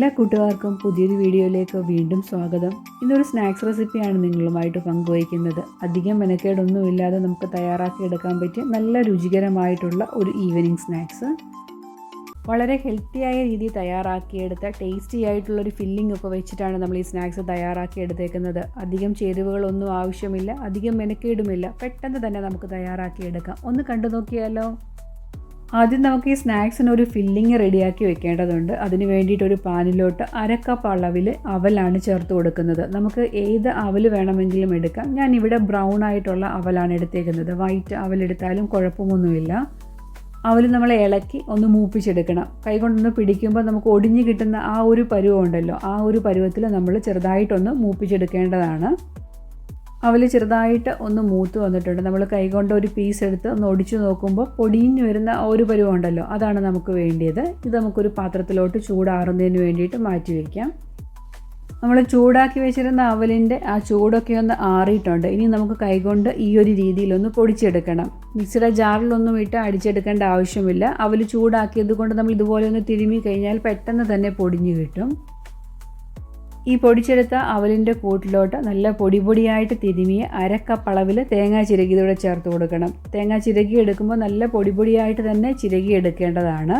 എല്ലാ കൂട്ടുകാർക്കും പുതിയൊരു വീഡിയോയിലേക്ക് വീണ്ടും സ്വാഗതം. ഇന്നൊരു സ്നാക്സ് റെസിപ്പിയാണ് നിങ്ങളുമായിട്ട് പങ്കുവയ്ക്കുന്നത്. അധികം മെനക്കേടൊന്നുമില്ലാതെ നമുക്ക് തയ്യാറാക്കി എടുക്കാൻ പറ്റിയ നല്ല രുചികരമായിട്ടുള്ള ഒരു ഈവനിങ് സ്നാക്സ് വളരെ ഹെൽത്തിയായ രീതിയിൽ തയ്യാറാക്കിയെടുത്ത ടേസ്റ്റി ആയിട്ടുള്ളൊരു ഫില്ലിംഗ് ഒക്കെ വെച്ചിട്ടാണ് നമ്മൾ ഈ സ്നാക്സ് തയ്യാറാക്കി എടുത്തേക്കുന്നത് അധികം ചേരുവകളൊന്നും ആവശ്യമില്ല അധികം മെനക്കേടുമില്ല. പെട്ടെന്ന് തന്നെ നമുക്ക് തയ്യാറാക്കിയെടുക്കാം. ഒന്ന് കണ്ടു നോക്കിയാലോ ആദ്യം നമുക്ക് ഈ സ്നാക്സിന് ഒരു ഫില്ലിങ് റെഡിയാക്കി വെക്കേണ്ടതുണ്ട്. അതിന് വേണ്ടിയിട്ട് ഒരു പാനിലോട്ട് അരക്കപ്പ് കപ്പ് അളവിൽ അവലാണ് ചേർത്ത് കൊടുക്കുന്നത്. നമുക്ക് ഏത് അവൽ വേണമെങ്കിലും എടുക്കാം. ഞാൻ ഇവിടെ ബ്രൗൺ ആയിട്ടുള്ള അവലാണ് എടുത്തേക്കുന്നത്. വൈറ്റ് അവലെടുത്താലും കുഴപ്പമൊന്നുമില്ല. അവൽ നമ്മൾ ഇളക്കി ഒന്ന് മൂപ്പിച്ചെടുക്കണം. കൈകൊണ്ടൊന്ന് പിടിക്കുമ്പോൾ നമുക്ക് ഒടിഞ്ഞു കിട്ടുന്ന ആ ഒരു പരുവം ഉണ്ടല്ലോ. ആ ഒരു പരുവത്തിൽ നമ്മൾ ചെറുതായിട്ടൊന്ന് മൂപ്പിച്ചെടുക്കേണ്ടതാണ്. അവൽ ചെറുതായിട്ട് ഒന്ന് മൂത്ത് വന്നിട്ടുണ്ട്. നമ്മൾ കൈകൊണ്ട് ഒരു പീസ് എടുത്ത് ഒന്ന് ഒടിച്ചു നോക്കുമ്പോൾ പൊടിഞ്ഞു വരുന്ന ഒരു പരുവം ഉണ്ടല്ലോ അതാണ് നമുക്ക് വേണ്ടിയത്. ഇത് നമുക്കൊരു പാത്രത്തിലോട്ട് ചൂടാറുന്നതിന് വേണ്ടിയിട്ട് മാറ്റി വയ്ക്കാം നമ്മൾ ചൂടാക്കി വെച്ചിരുന്ന അവലിന്റെ ആ ചൂടൊക്കെ ഒന്ന് ആറിയിട്ടുണ്ട്. ഇനി നമുക്ക് കൈകൊണ്ട് ഈ ഒരു രീതിയിലൊന്ന് പൊടിച്ചെടുക്കണം. മിക്സിയുടെ ജാറിലൊന്നും ഇട്ട് അടിച്ചെടുക്കേണ്ട ആവശ്യമില്ല. അവൽ ചൂടാക്കിയത് കൊണ്ട് നമ്മൾ ഇതുപോലെ ഒന്ന് തിരുമ്മി കഴിഞ്ഞാൽ പെട്ടെന്ന് തന്നെ പൊടിഞ്ഞു കിട്ടും. ഈ പൊടിച്ചെടുത്ത അവലിന്റെ കൂട്ടിലോട്ട് നല്ല പൊടി പൊടിയായിട്ട് തിരുമിയ അരക്കപ്പളവിൽ തേങ്ങാ ചിരകി തേങ്ങ ചിരകിയതോടെ ചേർത്ത് കൊടുക്കണം. തേങ്ങാ ചിരകി എടുക്കുമ്പോൾ നല്ല പൊടി പൊടിയായിട്ട് തന്നെ ചിരകി എടുക്കേണ്ടതാണ്.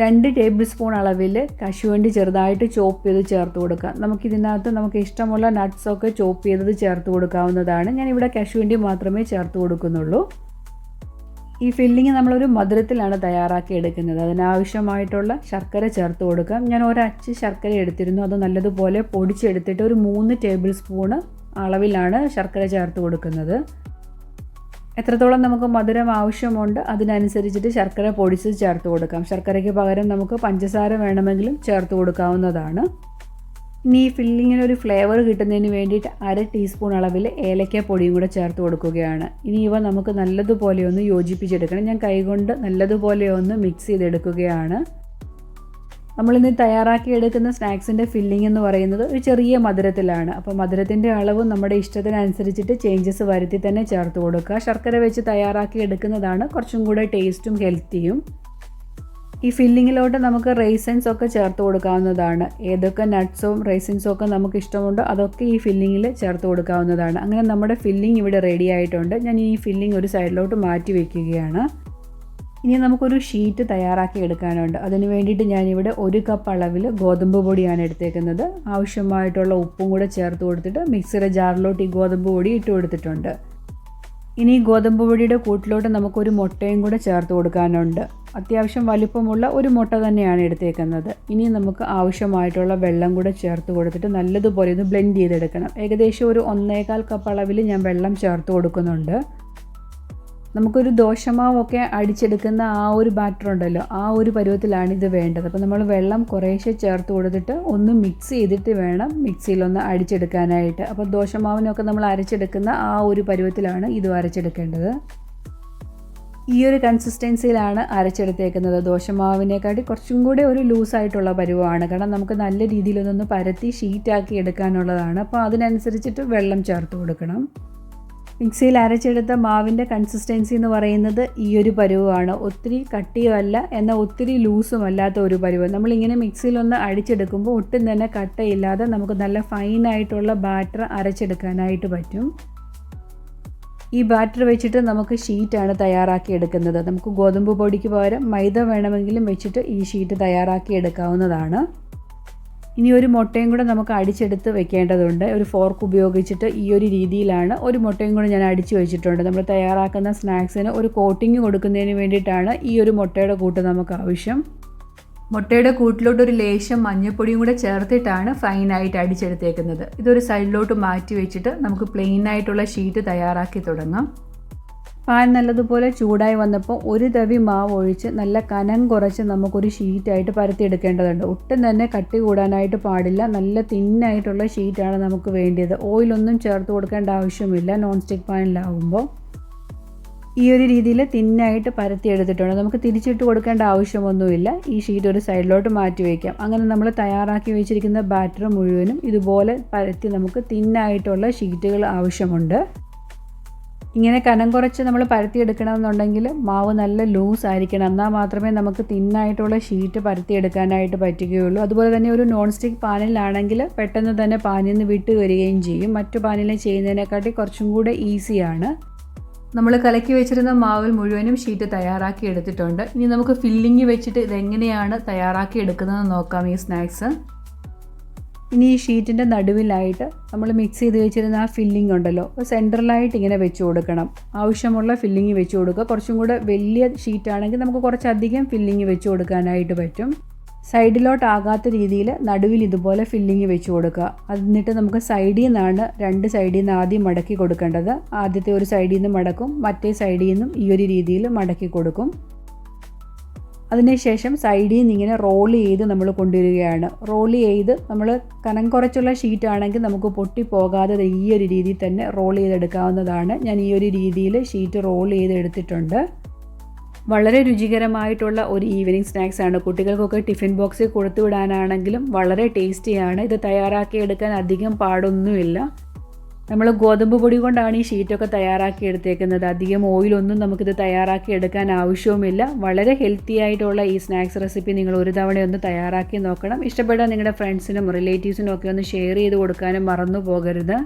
രണ്ട് ടേബിൾ സ്പൂൺ അളവിൽ കശുവണ്ടി ചെറുതായിട്ട് ചോപ്പ് ചെയ്ത് ചേർത്ത് കൊടുക്കാം നമുക്കിതിനകത്ത് നമുക്ക് ഇഷ്ടമുള്ള നട്ട്സൊക്കെ ചോപ്പ് ചെയ്തത് ചേർത്ത് കൊടുക്കാവുന്നതാണ്. ഞാനിവിടെ കശുവണ്ടി മാത്രമേ ചേർത്ത് കൊടുക്കുന്നുള്ളൂ. ഈ ഫില്ലിങ് നമ്മളൊരു മധുരത്തിലാണ് തയ്യാറാക്കി എടുക്കുന്നത്. അതിനാവശ്യമായിട്ടുള്ള ശർക്കര ചേർത്ത് കൊടുക്കാം. ഞാൻ ഒരച്ച് ശർക്കര എടുത്തിരുന്നു. അത് നല്ലതുപോലെ പൊടിച്ചെടുത്തിട്ട് ഒരു മൂന്ന് ടേബിൾ സ്പൂണ് അളവിലാണ് ശർക്കര ചേർത്ത് കൊടുക്കുന്നത്. എത്രത്തോളം നമുക്ക് മധുരം ആവശ്യമുണ്ട് അതിനനുസരിച്ചിട്ട് ശർക്കര പൊടിച്ച് ചേർത്ത് കൊടുക്കാം. ശർക്കരയ്ക്ക് പകരം നമുക്ക് പഞ്ചസാര വേണമെങ്കിലും ചേർത്ത് കൊടുക്കാവുന്നതാണ്. ഇനി ഈ ഫില്ലിങ്ങിന് ഒരു ഫ്ലേവർ കിട്ടുന്നതിന് വേണ്ടിയിട്ട് അര ടീസ്പൂൺ അളവിൽ ഏലക്ക പൊടിയും കൂടെ ചേർത്ത് കൊടുക്കുകയാണ്. ഇനി ഇവ നമുക്ക് നല്ലതുപോലെ ഒന്ന് യോജിപ്പിച്ചെടുക്കണം. ഞാൻ കൈകൊണ്ട് നല്ലതുപോലെ ഒന്ന് മിക്സ് ചെയ്തെടുക്കുകയാണ്. നമ്മളിന്ന് തയ്യാറാക്കി എടുക്കുന്ന സ്നാക്സിന്റെ ഫില്ലിംഗ് എന്ന് പറയുന്നത് ഒരു ചെറിയ മധുരത്തിലാണ്. അപ്പോൾ മധുരത്തിന്റെ അളവ് നമ്മുടെ ഇഷ്ടത്തിനനുസരിച്ചിട്ട് ചേഞ്ചസ് വരുത്തി തന്നെ ചേർത്ത് കൊടുക്കുക. ശർക്കര വെച്ച് തയ്യാറാക്കി എടുക്കുന്നതാണ് കുറച്ചും കൂടെ ടേസ്റ്റും ഹെൽത്തിയും ഈ ഫില്ലിങ്ങിലോട്ട് നമുക്ക് റേസൻസ് ഒക്കെ ചേർത്ത് കൊടുക്കാവുന്നതാണ്. ഏതൊക്കെ നട്ട്സും റേസൻസും ഒക്കെ നമുക്ക് ഇഷ്ടമുണ്ടോ അതൊക്കെ ഈ ഫില്ലിങ്ങിൽ ചേർത്ത് കൊടുക്കാവുന്നതാണ്. അങ്ങനെ നമ്മുടെ ഫില്ലിംഗ് ഇവിടെ റെഡി ആയിട്ടുണ്ട്. ഞാൻ ഈ ഫില്ലിംഗ് ഒരു സൈഡിലോട്ട് മാറ്റി വയ്ക്കുകയാണ് ഇനി നമുക്കൊരു ഷീറ്റ് തയ്യാറാക്കി എടുക്കാനുണ്ട്. അതിന് വേണ്ടിയിട്ട് ഞാനിവിടെ ഒരു കപ്പ് അളവിൽ ഗോതമ്പ് പൊടിയാണ് എടുത്തേക്കുന്നത്. ആവശ്യമായിട്ടുള്ള ഉപ്പും കൂടെ ചേർത്ത് കൊടുത്തിട്ട് മിക്സിയുടെ ജാറിലോട്ട് ഈ ഗോതമ്പ് പൊടി ഇട്ട് കൊടുത്തിട്ടുണ്ട്. ഇനി ഗോതമ്പ് പൊടിയുടെ കൂട്ടിലോട്ട് നമുക്കൊരു മുട്ടയും കൂടെ ചേർത്ത് കൊടുക്കാനുണ്ട്. അത്യാവശ്യം വലിപ്പമുള്ള ഒരു മുട്ട തന്നെയാണ് എടുത്തേക്കുന്നത്. ഇനി നമുക്ക് ആവശ്യമായിട്ടുള്ള വെള്ളം കൂടെ ചേർത്ത് കൊടുത്തിട്ട് നല്ലതുപോലെ ഒന്ന് ബ്ലെൻഡ് ചെയ്തെടുക്കണം. ഏകദേശം ഒരു ഒന്നേകാൽ കപ്പ് അളവിൽ ഞാൻ വെള്ളം ചേർത്ത് കൊടുക്കുന്നുണ്ട്. നമുക്കൊരു ദോശമാവൊക്കെ അടിച്ചെടുക്കുന്ന ആ ഒരു ബാറ്റർ ഉണ്ടല്ലോ ആ ഒരു പരുവത്തിലാണ് ഇത് വേണ്ടത്. അപ്പോൾ നമ്മൾ വെള്ളം കുറേശ്ശെ ചേർത്ത് കൊടുത്തിട്ട് ഒന്ന് മിക്സ് ചെയ്തിട്ട് വേണം മിക്സിയിലൊന്ന് അടിച്ചെടുക്കാനായിട്ട്. അപ്പോൾ ദോശമാവിനൊക്കെ നമ്മൾ അരച്ചെടുക്കുന്ന ആ ഒരു പരുവത്തിലാണ് ഇത് അരച്ചെടുക്കേണ്ടത്. ഈ ഒരു കൺസിസ്റ്റൻസിയിലാണ് അരച്ചെടുത്തേക്കുന്നത്. ദോശമാവിനെക്കാട്ടി കുറച്ചും കൂടെ ഒരു ലൂസായിട്ടുള്ള പരുവമാണ്. കാരണം നമുക്ക് നല്ല രീതിയിലൊന്നൊന്ന് പരത്തി ഷീറ്റാക്കി എടുക്കാനുള്ളതാണ്. അപ്പോൾ അതിനനുസരിച്ചിട്ട് വെള്ളം ചേർത്ത് കൊടുക്കണം. മിക്സിയിൽ അരച്ചെടുത്ത മാവിന്റെ കൺസിസ്റ്റൻസി എന്ന് പറയുന്നത് ഈ ഒരു പരുവമാണ്. ഒത്തിരി കട്ടിയുമല്ല എന്നാൽ ഒത്തിരി ലൂസും അല്ലാത്ത ഒരു പരുവ്. നമ്മളിങ്ങനെ മിക്സിയിലൊന്ന് അടിച്ചെടുക്കുമ്പോൾ ഒട്ടും തന്നെ കട്ടയില്ലാതെ നമുക്ക് നല്ല ഫൈനായിട്ടുള്ള ബാറ്റർ അരച്ചെടുക്കാനായിട്ട് പറ്റും. ഈ ബാറ്റർ വെച്ചിട്ട് നമുക്ക് ഷീറ്റാണ് തയ്യാറാക്കി എടുക്കുന്നത്. നമുക്ക് ഗോതമ്പ് പൊടിക്ക് പകരം മൈദ വേണമെങ്കിലും വെച്ചിട്ട് ഈ ഷീറ്റ് തയ്യാറാക്കി എടുക്കാവുന്നതാണ്. ഇനി ഒരു മുട്ടയും കൂടെ നമുക്ക് അടിച്ചെടുത്ത് വെക്കേണ്ടതുണ്ട്. ഒരു ഫോർക്ക് ഉപയോഗിച്ചിട്ട് ഈ ഒരു രീതിയിലാണ് ഒരു മുട്ടയും കൂടെ ഞാൻ അടിച്ചു വെച്ചിട്ടുണ്ട്. നമ്മൾ തയ്യാറാക്കുന്ന സ്നാക്സിന് ഒരു കോട്ടിങ് കൊടുക്കുന്നതിന് വേണ്ടിയിട്ടാണ് ഈ ഒരു മുട്ടയുടെ കൂട്ട് നമുക്ക് ആവശ്യം. മുട്ടയുടെ കൂട്ടിലോട്ട് ഒരു ലേശം മഞ്ഞൾപ്പൊടിയും കൂടെ ചേർത്തിട്ടാണ് ഫൈനായിട്ട് അടിച്ചെടുത്തേക്കുന്നത്. ഇതൊരു സൈഡിലോട്ട് മാറ്റി വെച്ചിട്ട് നമുക്ക് പ്ലെയിൻ ആയിട്ടുള്ള ഷീറ്റ് തയ്യാറാക്കി തുടങ്ങാം. പാൻ നല്ലതുപോലെ ചൂടായി വന്നപ്പോൾ ഒരു തവി മാവ് ഒഴിച്ച് നല്ല കനം കുറച്ച് നമുക്കൊരു ഷീറ്റായിട്ട് പരത്തിയെടുക്കേണ്ടതുണ്ട്. ഒട്ടും തന്നെ കട്ടി കൂടാനായിട്ട് പാടില്ല. നല്ല തിന്നായിട്ടുള്ള ഷീറ്റാണ് നമുക്ക് വേണ്ടിയത്. ഓയിലൊന്നും ചേർത്ത് കൊടുക്കേണ്ട ആവശ്യമില്ല. നോൺ സ്റ്റിക്ക് പാനിലാവുമ്പോൾ ഈ ഒരു രീതിയിൽ തിന്നായിട്ട് പരത്തി എടുത്തിട്ടുണ്ട്. നമുക്ക് തിരിച്ചിട്ട് കൊടുക്കേണ്ട ആവശ്യമൊന്നുമില്ല. ഈ ഷീറ്റ് ഒരു സൈഡിലോട്ട് മാറ്റി വയ്ക്കാം അങ്ങനെ നമ്മൾ തയ്യാറാക്കി വെച്ചിരിക്കുന്ന ബാറ്റർ മുഴുവനും ഇതുപോലെ പരത്തി നമുക്ക് തിന്നായിട്ടുള്ള ഷീറ്റുകൾ ആവശ്യമുണ്ട്. ഇങ്ങനെ കനം കുറച്ച് നമ്മൾ പരത്തിയെടുക്കണമെന്നുണ്ടെങ്കിൽ മാവ് നല്ല ലൂസ് ആയിരിക്കണം. എന്നാൽ മാത്രമേ നമുക്ക് തിന്നായിട്ടുള്ള ഷീറ്റ് പരത്തിയെടുക്കാനായിട്ട് പറ്റുകയുള്ളൂ. അതുപോലെ തന്നെ ഒരു നോൺ സ്റ്റിക്ക് പാനിലാണെങ്കിൽ പെട്ടെന്ന് തന്നെ പാനിൽ നിന്ന് വിട്ട് വരികയും ചെയ്യും. മറ്റു പാനിൽ ചെയ്യുന്നതിനെക്കാട്ടി കുറച്ചും കൂടെ ഈസിയാണ് നമ്മൾ കലക്കി വെച്ചിരുന്ന മാവിൽ മുഴുവനും ഷീറ്റ് തയ്യാറാക്കി എടുത്തിട്ടുണ്ട്. ഇനി നമുക്ക് ഫില്ലിങ് വെച്ചിട്ട് ഇതെങ്ങനെയാണ് തയ്യാറാക്കി എടുക്കുന്നതെന്ന് നോക്കാം ഈ സ്നാക്സ് ഇനി ഈ ഷീറ്റിന്റെ നടുവിലായിട്ട് നമ്മൾ മിക്സ് ചെയ്ത് വെച്ചിരുന്ന ആ ഫില്ലിംഗ് ഉണ്ടല്ലോ സെന്ററിലായിട്ട് ഇങ്ങനെ വെച്ച് കൊടുക്കണം. ആവശ്യമുള്ള ഫില്ലിങ് വെച്ച് കൊടുക്കുക. കുറച്ചും കൂടെ വലിയ ഷീറ്റാണെങ്കിൽ നമുക്ക് കുറച്ചധികം ഫില്ലിങ് വെച്ച് കൊടുക്കാനായിട്ട് പറ്റും. സൈഡിലോട്ടാകാത്ത രീതിയിൽ നടുവിൽ ഇതുപോലെ ഫില്ലിങ് വെച്ച് കൊടുക്കുക. എന്നിട്ട് നമുക്ക് സൈഡിൽ നിന്നാണ് രണ്ട് സൈഡിൽ നിന്ന് ആദ്യം മടക്കി കൊടുക്കേണ്ടത്. ആദ്യത്തെ ഒരു സൈഡിൽ നിന്ന് മടക്കും മറ്റേ സൈഡിൽ നിന്നും ഈ ഒരു രീതിയിൽ മടക്കി കൊടുക്കും. അതിനുശേഷം സൈഡിൽ നിന്ന് ഇങ്ങനെ റോൾ ചെയ്ത് നമ്മൾ കൊണ്ടുവരികയാണ്. റോൾ ചെയ്ത് നമ്മൾ കനം കുറച്ചുള്ള ഷീറ്റ് ആണെങ്കിൽ നമുക്ക് പൊട്ടിപ്പോകാതെ ഈ ഒരു രീതിയിൽ തന്നെ റോൾ ചെയ്തെടുക്കാവുന്നതാണ്. ഞാൻ ഈ ഒരു രീതിയിൽ ഷീറ്റ് റോൾ ചെയ്തെടുത്തിട്ടുണ്ട്. വളരെ രുചികരമായിട്ടുള്ള ഒരു ഈവനിങ് സ്നാക്സാണ് കുട്ടികൾക്കൊക്കെ ടിഫിൻ ബോക്സിൽ കൊടുത്തു വിടാനാണെങ്കിലും വളരെ ടേസ്റ്റിയാണ് ഇത് തയ്യാറാക്കിയെടുക്കാൻ അധികം പാടൊന്നുമില്ല. നമ്മൾ ഗോതമ്പ് പൊടി കൊണ്ടാണ് ഈ ഷീറ്റൊക്കെ തയ്യാറാക്കി എടുത്തേക്കുന്നത്. അധികം ഓയിലൊന്നും നമുക്കിത് തയ്യാറാക്കി എടുക്കാൻ ആവശ്യവുമില്ല. വളരെ ഹെൽത്തി ആയിട്ടുള്ള ഈ സ്നാക്സ് റെസിപ്പി നിങ്ങൾ ഒരു തവണയൊന്ന് തയ്യാറാക്കി നോക്കണം. ഇഷ്ടപ്പെട്ടാൽ നിങ്ങളുടെ ഫ്രണ്ട്സിനും റിലേറ്റീവ്സിനും ഒക്കെ ഒന്ന് ഷെയർ ചെയ്ത് കൊടുക്കാനും മറന്നു പോകരുത്.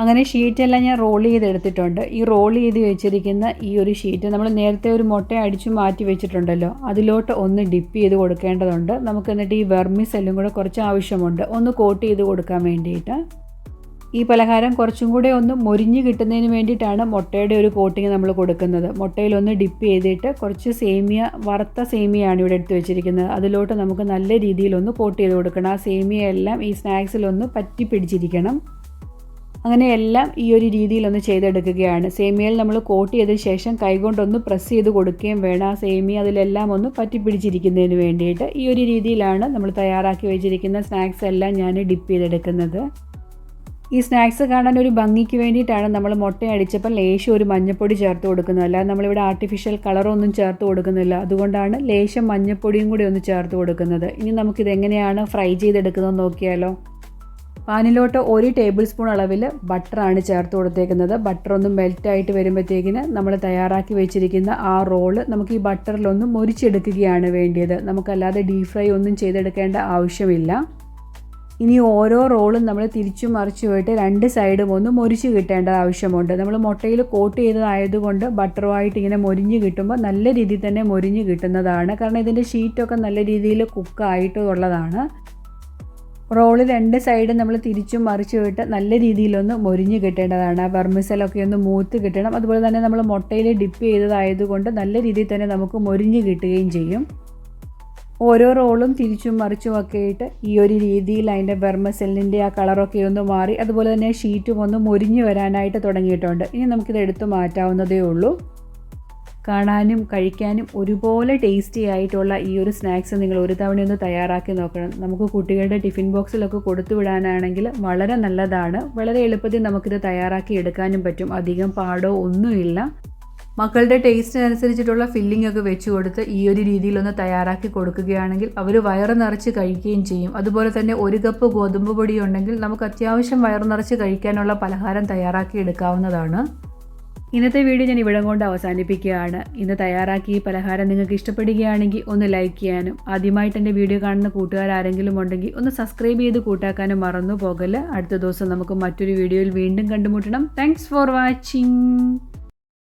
അങ്ങനെ ഷീറ്റെല്ലാം ഞാൻ റോൾ ചെയ്തെടുത്തിട്ടുണ്ട്. ഈ റോൾ ചെയ്ത് വെച്ചിരിക്കുന്ന ഈ ഒരു ഷീറ്റ് നമ്മൾ നേരത്തെ ഒരു മുട്ട അടിച്ചു മാറ്റി വെച്ചിട്ടുണ്ടല്ലോ. അതിലോട്ട് ഒന്ന് ഡിപ്പ് ചെയ്ത് കൊടുക്കേണ്ടതുണ്ട്. നമുക്ക് എന്നിട്ട് ഈ വെർമിസ് എല്ലാം കൂടെ കുറച്ച് ആവശ്യമുണ്ട്. ഒന്ന് കോട്ട് ചെയ്ത് കൊടുക്കാൻ വേണ്ടിയിട്ട്. ഈ പലഹാരം കുറച്ചും കൂടെ ഒന്ന് മൊരിഞ്ഞ് കിട്ടുന്നതിന് വേണ്ടിയിട്ടാണ് മുട്ടയുടെ ഒരു കോട്ടിങ് നമ്മൾ കൊടുക്കുന്നത്. മുട്ടയിൽ ഒന്ന് ഡിപ്പ് ചെയ്തിട്ട് കുറച്ച് സേമിയ വറുത്ത സേമിയാണ് ഇവിടെ എടുത്ത് വെച്ചിരിക്കുന്നത്. അതിലോട്ട് നമുക്ക് നല്ല രീതിയിലൊന്ന് കോട്ട് ചെയ്ത് കൊടുക്കണം. ആ സേമിയ എല്ലാം ഈ സ്നാക്സിലൊന്ന് പറ്റി പിടിച്ചിരിക്കണം. അങ്ങനെ എല്ലാം ഈ ഒരു രീതിയിലൊന്ന് ചെയ്തെടുക്കുകയാണ്. സേമിയയിൽ നമ്മൾ കോട്ട് ചെയ്ത ശേഷം കൈകൊണ്ടൊന്ന് പ്രസ് ചെയ്ത് കൊടുക്കുകയും വേണം ആ സേമിയ അതിലെല്ലാം ഒന്ന് പറ്റി പിടിച്ചിരിക്കുന്നതിന് വേണ്ടിയിട്ട്. ഈ ഒരു രീതിയിലാണ് നമ്മൾ തയ്യാറാക്കി വെച്ചിരിക്കുന്ന സ്നാക്സ് എല്ലാം ഞാൻ ഡിപ്പ് ചെയ്തെടുക്കുന്നത്. ഈ സ്നാക്സ് കാണാൻ ഒരു ഭംഗിക്ക് വേണ്ടിയിട്ടാണ് നമ്മൾ മുട്ട അടിച്ചപ്പോൾ ലേശം ഒരു മഞ്ഞപ്പൊടി ചേർത്ത് കൊടുക്കുന്നത്. അല്ലാതെ നമ്മളിവിടെ ആർട്ടിഫിഷ്യൽ കളറൊന്നും ചേർത്ത് കൊടുക്കുന്നില്ല. അതുകൊണ്ടാണ് ലേശം മഞ്ഞപ്പൊടിയും കൂടി ഒന്ന് ചേർത്ത് കൊടുക്കുന്നത്. ഇനി നമുക്കിത് എങ്ങനെയാണ് ഫ്രൈ ചെയ്തെടുക്കുന്നത് നോക്കിയാലോ. പാനിലോട്ട് ഒരു ടേബിൾ സ്പൂൺ അളവിൽ ബട്ടറാണ് ചേർത്ത് കൊടുത്തേക്കുന്നത്. ബട്ടർ ഒന്ന് മെൽറ്റായിട്ട് വരുമ്പോഴത്തേക്കിന് നമ്മൾ തയ്യാറാക്കി വെച്ചിരിക്കുന്ന ആ റോൾ നമുക്ക് ഈ ബട്ടറിലൊന്ന് മുരിച്ചെടുക്കുകയാണ് വേണ്ടിയത്. നമുക്കല്ലാതെ ഡീപ് ഫ്രൈ ഒന്നും ചെയ്തെടുക്കേണ്ട ആവശ്യമില്ല. ഇനി ഓരോ റോളും നമ്മൾ തിരിച്ചു മറിച്ചു മറിച്ചുമായിട്ട് രണ്ട് സൈഡും ഒന്ന് മൊരിച്ച് കിട്ടേണ്ട ആവശ്യമുണ്ട്. നമ്മൾ മുട്ടയിൽ കോട്ട് ചെയ്തതായതുകൊണ്ട് ബട്ടറുമായിട്ട് ഇങ്ങനെ മൊരിഞ്ഞ് കിട്ടുമ്പോൾ നല്ല രീതിയിൽ തന്നെ മൊരിഞ്ഞ് കിട്ടുന്നതാണ്. കാരണം ഇതിന്റെ ഷീറ്റൊക്കെ നല്ല രീതിയിൽ കുക്കായിട്ടുള്ളതാണ്. റോൾ രണ്ട് സൈഡും നമ്മൾ തിരിച്ചും മറിച്ചു വിട്ട് നല്ല രീതിയിലൊന്ന് മൊരിഞ്ഞ് കിട്ടേണ്ടതാണ്. ആ ബർമിസലൊക്കെ ഒന്ന് മൂത്ത് കിട്ടണം. അതുപോലെ തന്നെ നമ്മൾ മുട്ടയിൽ ഡിപ്പ് ചെയ്തതായതുകൊണ്ട് നല്ല രീതിയിൽ തന്നെ നമുക്ക് മൊരിഞ്ഞ് കിട്ടുകയും ചെയ്യും. ഓരോ റോളും തിരിച്ചും മറിച്ചും ഒക്കെ ഇട്ട് ഈ ഒരു രീതിയിൽ അതിന്റെ ബെർമസെല്ലിന്റെ ആ കളറൊക്കെ ഒന്ന് മാറി അതുപോലെ തന്നെ ഷീറ്റും ഒന്ന് മുരിഞ്ഞു വരാനായിട്ട് തുടങ്ങിയിട്ടുണ്ട്. ഇനി നമുക്കിത് എടുത്തു മാറ്റാവുന്നതേ ഉള്ളൂ. കാണാനും കഴിക്കാനും ഒരുപോലെ ടേസ്റ്റി ആയിട്ടുള്ള ഈ ഒരു സ്നാക്സ് നിങ്ങൾ ഒരു തവണയൊന്ന് തയ്യാറാക്കി നോക്കണം. നമുക്ക് കുട്ടികളുടെ ടിഫിൻ ബോക്സിലൊക്കെ കൊടുത്തു വിടാനാണെങ്കിൽ വളരെ നല്ലതാണ്. വളരെ എളുപ്പത്തിൽ നമുക്കിത് തയ്യാറാക്കി എടുക്കാനും പറ്റും. അധികം പാടോ ഒന്നുമില്ല. മക്കളുടെ ടേസ്റ്റിനനുസരിച്ചിട്ടുള്ള ഫില്ലിംഗ് ഒക്കെ വെച്ച് കൊടുത്ത് ഈ ഒരു രീതിയിലൊന്ന് തയ്യാറാക്കി കൊടുക്കുകയാണെങ്കിൽ അവർ വയറ് നിറച്ച് കഴിക്കുകയും ചെയ്യും. അതുപോലെ തന്നെ ഒരു കപ്പ് ഗോതമ്പ് പൊടി ഉണ്ടെങ്കിൽ നമുക്ക് അത്യാവശ്യം വയറ് നിറച്ച് കഴിക്കാനുള്ള പലഹാരം തയ്യാറാക്കി എടുക്കാവുന്നതാണ്. ഇന്നത്തെ വീഡിയോ ഞാൻ ഇവിടം കൊണ്ട് അവസാനിപ്പിക്കുകയാണ്. ഇന്ന് തയ്യാറാക്കി ഈ പലഹാരം നിങ്ങൾക്ക് ഇഷ്ടപ്പെടുകയാണെങ്കിൽ ഒന്ന് ലൈക്ക് ചെയ്യാനും ആദ്യമായിട്ട് എന്റെ വീഡിയോ കാണുന്ന കൂട്ടുകാർ ആരെങ്കിലും ഉണ്ടെങ്കിൽ ഒന്ന് സബ്സ്ക്രൈബ് ചെയ്ത് കൂട്ടാക്കാനും മറന്നു പോകല്ല. അടുത്ത ദിവസം നമുക്ക് മറ്റൊരു വീഡിയോയിൽ വീണ്ടും കണ്ടുമുട്ടണം. Thanks for watching